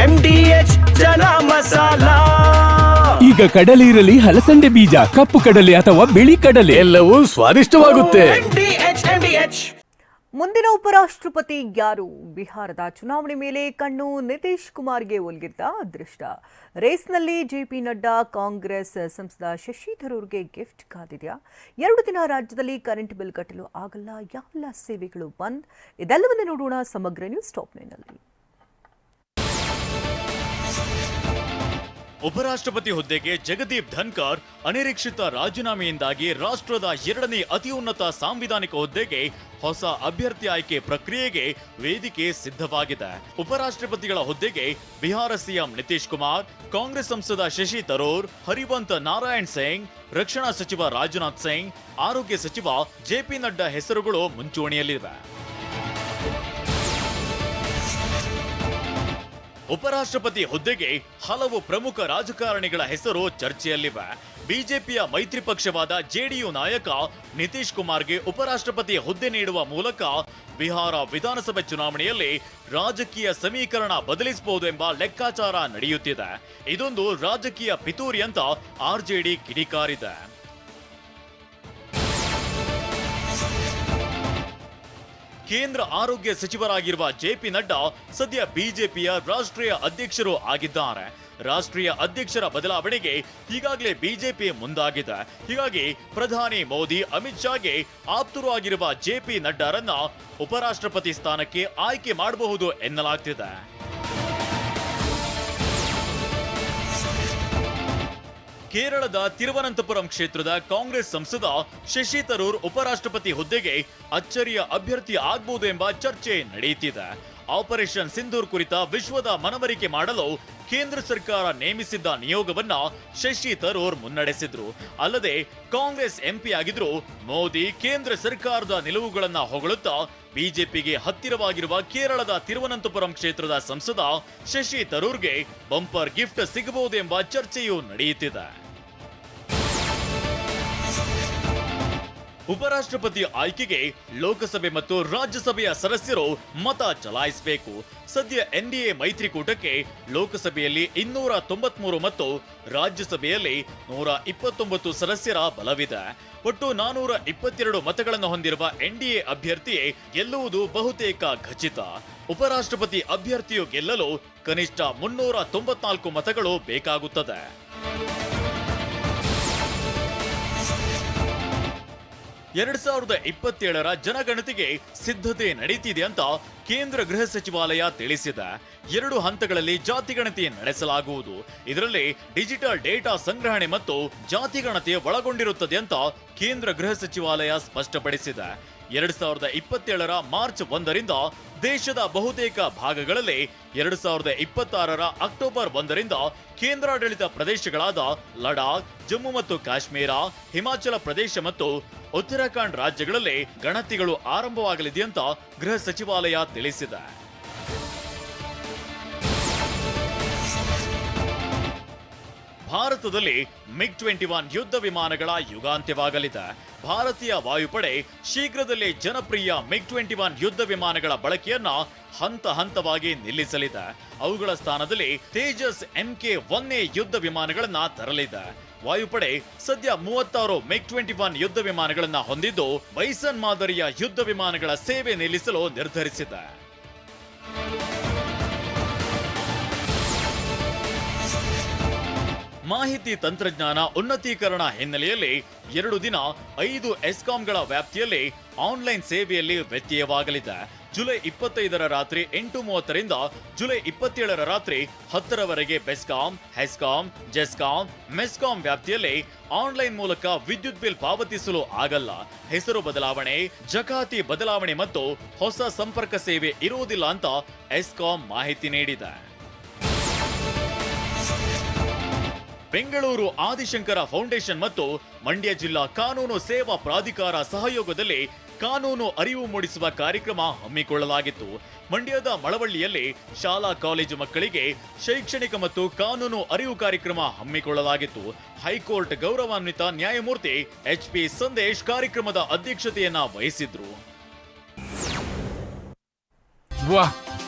M D H chana masala. ಈಗ ಕಡಲೆ ಇರಲಿ ಹಲಸಂಡೆ ಬೀಜ ಕಪ್ಪು ಕಡಲೆ ಅಥವಾ ಬಿಳಿ ಕಡಲೆ. ಎಲ್ಲವೂ ಸ್ವಾದಿಷ್ಟವಾಗುತ್ತೆ. M D H M D H ಮುಂದಿನ ಉಪರಾಷ್ಟ್ರಪತಿ ಯಾರು? ಬಿಹಾರದ ಚುನಾವಣೆ ಮೇಲೆ ಕಣ್ಣು ನಿತೀಶ್ ಕುಮಾರ್ಗೆ ಒಲ್ಗಿದ್ದ ಅದೃಷ್ಟ. ರೇಸ್ನಲ್ಲಿ ಜೆಪಿ ನಡ್ಡಾ ಕಾಂಗ್ರೆಸ್ ಸಂಸದ ಶಶಿ ಥರೂರ್ಗೆ ಗಿಫ್ಟ್ ಕಾದಿದೆಯಾ ಎರಡು ದಿನ ರಾಜ್ಯದಲ್ಲಿ ಕರೆಂಟ್ ಬಿಲ್ ಕಟ್ಟಲು ಆಗಲ್ಲ ಯಾವೆಲ್ಲ ಸೇವೆಗಳು ಬಂದ್. ಇದೆಲ್ಲವನ್ನೂ ನೋಡೋಣ ಸಮಗ್ರ ನ್ಯೂಸ್ ಟಾಪ್ನಲ್ಲಿ ಉಪರಾಷ್ಟ್ರಪತಿ ಹುದ್ದೆಗೆ ಜಗದೀಪ್ ಧನ್ಕರ್ ಅನಿರೀಕ್ಷಿತ ರಾಜೀನಾಮೆಯಿಂದಾಗಿ ರಾಷ್ಟ್ರದ ಎರಡನೇ ಅತಿ ಉನ್ನತ ಸಾಂವಿಧಾನಿಕ ಹುದ್ದೆಗೆ ಹೊಸ ಅಭ್ಯರ್ಥಿ ಆಯ್ಕೆ ಪ್ರಕ್ರಿಯೆಗೆ ವೇದಿಕೆ ಸಿದ್ಧವಾಗಿದೆ. ಉಪರಾಷ್ಟ್ರಪತಿಗಳ ಹುದ್ದೆಗೆ ಬಿಹಾರ ಸಿಎಂ ನಿತೀಶ್ ಕುಮಾರ್, ಕಾಂಗ್ರೆಸ್ ಸಂಸದ ಶಶಿ ತರೂರ್, ಹರಿವಂತ್ ನಾರಾಯಣ್ ಸಿಂಗ್, ರಕ್ಷಣಾ ಸಚಿವ ರಾಜನಾಥ್ ಸಿಂಗ್, ಆರೋಗ್ಯ ಸಚಿವ ಜೆಪಿ ನಡ್ಡಾ ಹೆಸರುಗಳು ಮುಂಚೂಣಿಯಲ್ಲಿವೆ. ಉಪರಾಷ್ಟ್ರಪತಿ ಹುದ್ದೆಗೆ ಹಲವು ಪ್ರಮುಖ ರಾಜಕಾರಣಿಗಳ ಹೆಸರು ಚರ್ಚೆಯಲ್ಲಿವೆ. ಬಿಜೆಪಿಯ ಮೈತ್ರಿ ಪಕ್ಷವಾದ ಜೆಡಿಯು ನಾಯಕ ನಿತೀಶ್ ಕುಮಾರ್ಗೆ ಉಪರಾಷ್ಟ್ರಪತಿ ಹುದ್ದೆ ನೀಡುವ ಮೂಲಕ ಬಿಹಾರ ವಿಧಾನಸಭೆ ಚುನಾವಣೆಯಲ್ಲಿ ರಾಜಕೀಯ ಸಮೀಕರಣ ಬದಲಿಸಬಹುದು ಎಂಬ ಲೆಕ್ಕಾಚಾರ ನಡೆಯುತ್ತಿದೆ. ಇದೊಂದು ರಾಜಕೀಯ ಪಿತೂರಿ ಅಂತ ಆರ್ಜೆಡಿ ಕಿಡಿಕಾರಿದೆ. ಕೇಂದ್ರ ಆರೋಗ್ಯ ಸಚಿವರಾಗಿರುವ ಜೆ ಪಿ ನಡ್ಡಾ ಸದ್ಯ ಬಿಜೆಪಿಯ ರಾಷ್ಟ್ರೀಯ ಅಧ್ಯಕ್ಷರು ಆಗಿದ್ದಾರೆ. ರಾಷ್ಟ್ರೀಯ ಅಧ್ಯಕ್ಷರ ಬದಲಾವಣೆಗೆ ಈಗಾಗಲೇ ಬಿಜೆಪಿ ಮುಂದಾಗಿದೆ. ಹೀಗಾಗಿ ಪ್ರಧಾನಿ ಮೋದಿ, ಅಮಿತ್ ಶಾಗೆ ಆಪ್ತರು ಆಗಿರುವ ಜೆಪಿ ನಡ್ಡಾರನ್ನ ಉಪರಾಷ್ಟ್ರಪತಿ ಸ್ಥಾನಕ್ಕೆ ಆಯ್ಕೆ ಮಾಡಬಹುದು ಎನ್ನಲಾಗ್ತಿದೆ. ಕೇರಳದ ತಿರುವನಂತಪುರಂ ಕ್ಷೇತ್ರದ ಕಾಂಗ್ರೆಸ್ ಸಂಸದ ಶಶಿ ತರೂರ್ ಉಪರಾಷ್ಟ್ರಪತಿ ಹುದ್ದೆಗೆ ಅಚ್ಚರಿಯ ಅಭ್ಯರ್ಥಿ ಆಗ್ಬಹುದು ಎಂಬ ಚರ್ಚೆ ನಡೆಯುತ್ತಿದೆ. ಆಪರೇಷನ್ ಸಿಂಧೂರ್ ಕುರಿತ ವಿಶ್ವದ ಮನವರಿಕೆ ಮಾಡಲು ಕೇಂದ್ರ ಸರ್ಕಾರ ನೇಮಿಸಿದ್ದ ನಿಯೋಗವನ್ನ ಶಶಿ ತರೂರ್ ಮುನ್ನಡೆಸಿದ್ರು. ಅಲ್ಲದೆ ಕಾಂಗ್ರೆಸ್ ಎಂಪಿ ಆಗಿದ್ರು ಮೋದಿ ಕೇಂದ್ರ ಸರ್ಕಾರದ ನಿಲುವುಗಳನ್ನ ಹೊಗಳುತ್ತಾ ಬಿಜೆಪಿಗೆ ಹತ್ತಿರವಾಗಿರುವ ಕೇರಳದ ತಿರುವನಂತಪುರಂ ಕ್ಷೇತ್ರದ ಸಂಸದ ಶಶಿ ತರೂರ್ಗೆ ಬಂಪರ್ ಗಿಫ್ಟ್ ಸಿಗಬಹುದೆಂಬ ಚರ್ಚೆಯೂ ನಡೆಯುತ್ತಿದೆ. ಉಪರಾಷ್ಟ್ರಪತಿ ಆಯ್ಕೆಗೆ ಲೋಕಸಭೆ ಮತ್ತು ರಾಜ್ಯಸಭೆಯ ಸದಸ್ಯರು ಮತ ಚಲಾಯಿಸಬೇಕು. ಸದ್ಯ ಎನ್ಡಿಎ ಮೈತ್ರಿಕೂಟಕ್ಕೆ ಲೋಕಸಭೆಯಲ್ಲಿ ಇನ್ನೂರ ತೊಂಬತ್ಮೂರು ಮತ್ತು ರಾಜ್ಯಸಭೆಯಲ್ಲಿ ನೂರ ಇಪ್ಪತ್ತೊಂಬತ್ತು ಸದಸ್ಯರ ಬಲವಿದೆ. ಒಟ್ಟು ನಾನೂರ ಇಪ್ಪತ್ತೆರಡು ಮತಗಳನ್ನು ಹೊಂದಿರುವ ಎನ್ಡಿಎ ಅಭ್ಯರ್ಥಿಯೇ ಗೆಲ್ಲುವುದು ಬಹುತೇಕ ಖಚಿತ. ಉಪರಾಷ್ಟ್ರಪತಿ ಅಭ್ಯರ್ಥಿಯು ಗೆಲ್ಲಲು ಕನಿಷ್ಠ ಮುನ್ನೂರ ತೊಂಬತ್ನಾಲ್ಕು ಮತಗಳು ಬೇಕಾಗುತ್ತದೆ. ಎರಡ್ ಸಾವಿರದ ಇಪ್ಪತ್ತೇಳರ ಜನಗಣತಿಗೆ ಸಿದ್ಧತೆ ನಡೀತಿದೆ ಅಂತ ಕೇಂದ್ರ ಗೃಹ ಸಚಿವಾಲಯ ತಿಳಿಸಿದೆ. ಎರಡು ಹಂತಗಳಲ್ಲಿ ಜಾತಿಗಣತಿ ನಡೆಸಲಾಗುವುದು. ಇದರಲ್ಲಿ ಡಿಜಿಟಲ್ ಡೇಟಾ ಸಂಗ್ರಹಣೆ ಮತ್ತು ಜಾತಿಗಣತಿ ಒಳಗೊಂಡಿರುತ್ತದೆ ಅಂತ ಕೇಂದ್ರ ಗೃಹ ಸಚಿವಾಲಯ ಸ್ಪಷ್ಟಪಡಿಸಿದೆ. ಎರಡ್ ಸಾವಿರದ ಇಪ್ಪತ್ತೇಳರ ಮಾರ್ಚ್ ಒಂದರಿಂದ ದೇಶದ ಬಹುತೇಕ ಭಾಗಗಳಲ್ಲಿ ಎರಡ್ ಸಾವಿರದ ಇಪ್ಪತ್ತಾರರ ಅಕ್ಟೋಬರ್ ಒಂದರಿಂದ ಕೇಂದ್ರಾಡಳಿತ ಪ್ರದೇಶಗಳಾದ ಲಡಾಖ್, ಜಮ್ಮು ಮತ್ತು ಕಾಶ್ಮೀರ, ಹಿಮಾಚಲ ಪ್ರದೇಶ ಮತ್ತು ಉತ್ತರಾಖಂಡ್ ರಾಜ್ಯಗಳಲ್ಲಿ ಗಣತಿಗಳು ಆರಂಭವಾಗಲಿದೆ ಅಂತ ಗೃಹ ಸಚಿವಾಲಯ ತಿಳಿಸಿದೆ. ಭಾರತದಲ್ಲಿ ಮಿಗ್ ಟ್ವೆಂಟಿ ಒನ್ ಯುದ್ಧ ವಿಮಾನಗಳ ಯುಗಾಂತ್ಯವಾಗಲಿದೆ. ಭಾರತೀಯ ವಾಯುಪಡೆ ಶೀಘ್ರದಲ್ಲೇ ಜನಪ್ರಿಯ ಮಿಗ್ ಟ್ವೆಂಟಿ ಒನ್ ಯುದ್ಧ ವಿಮಾನಗಳ ಬಳಕೆಯನ್ನ ಹಂತ ಹಂತವಾಗಿ ನಿಲ್ಲಿಸಲಿದೆ. ಅವುಗಳ ಸ್ಥಾನದಲ್ಲಿ ತೇಜಸ್ ಎಂಕೆ ಒನ್ನೇ ಯುದ್ಧ ವಿಮಾನಗಳನ್ನ ತರಲಿದೆ. ವಾಯುಪಡೆ ಸದ್ಯ ಮೂವತ್ತಾರು ಮಿಗ್ ಟ್ವೆಂಟಿ ಒನ್ ಯುದ್ಧ ವಿಮಾನಗಳನ್ನ ಹೊಂದಿದ್ದು, ಬೈಸನ್ ಮಾದರಿಯ ಯುದ್ಧ ವಿಮಾನಗಳ ಸೇವೆ ನಿಲ್ಲಿಸಲು ನಿರ್ಧರಿಸಿದೆ. ಮಾಹಿತಿ ತಂತ್ರಜ್ಞಾನ ಉನ್ನತೀಕರಣ ಹಿನ್ನೆಲೆಯಲ್ಲಿ ಎರಡು ದಿನ ಐದು ಎಸ್ಕಾಂಗಳ ವ್ಯಾಪ್ತಿಯಲ್ಲಿ ಆನ್ಲೈನ್ ಸೇವೆಯಲ್ಲಿ ವ್ಯತ್ಯಯವಾಗಲಿದೆ. ಜುಲೈ ಇಪ್ಪತ್ತೈದರ ರಾತ್ರಿ ಎಂಟು ಮೂವತ್ತರಿಂದ ಜುಲೈ ಇಪ್ಪತ್ತೇಳರ ರಾತ್ರಿ ಹತ್ತರವರೆಗೆ ಬೆಸ್ಕಾಂ, ಹೆಸ್ಕಾಂ, ಜೆಸ್ಕಾಂ, ಮೆಸ್ಕಾಂ ವ್ಯಾಪ್ತಿಯಲ್ಲಿ ಆನ್ಲೈನ್ ಮೂಲಕ ವಿದ್ಯುತ್ ಬಿಲ್ ಪಾವತಿಸಲು ಆಗಲ್ಲ. ಹೆಸರು ಬದಲಾವಣೆ, ಜಕಾತಿ ಬದಲಾವಣೆ ಮತ್ತು ಹೊಸ ಸಂಪರ್ಕ ಸೇವೆ ಇರುವುದಿಲ್ಲ ಅಂತ ಎಸ್ಕಾಂ ಮಾಹಿತಿ ನೀಡಿದೆ. ಬೆಂಗಳೂರು ಆದಿಶಂಕರ ಫೌಂಡೇಶನ್ ಮತ್ತು ಮಂಡ್ಯ ಜಿಲ್ಲಾ ಕಾನೂನು ಸೇವಾ ಪ್ರಾಧಿಕಾರ ಸಹಯೋಗದಲ್ಲಿ ಕಾನೂನು ಅರಿವು ಮೂಡಿಸುವ ಕಾರ್ಯಕ್ರಮ ಹಮ್ಮಿಕೊಳ್ಳಲಾಗಿತ್ತು. ಮಂಡ್ಯದ ಮಳವಳ್ಳಿಯಲ್ಲಿ ಶಾಲಾ ಕಾಲೇಜು ಮಕ್ಕಳಿಗೆ ಶೈಕ್ಷಣಿಕ ಮತ್ತು ಕಾನೂನು ಅರಿವು ಕಾರ್ಯಕ್ರಮ ಹಮ್ಮಿಕೊಳ್ಳಲಾಗಿತ್ತು. ಹೈಕೋರ್ಟ್ ಗೌರವಾನ್ವಿತ ನ್ಯಾಯಮೂರ್ತಿ ಎಚ್ ಪಿ ಸಂದೇಶ್ ಕಾರ್ಯಕ್ರಮದ ಅಧ್ಯಕ್ಷತೆಯನ್ನ ವಹಿಸಿದ್ರು. ವಾಹ್!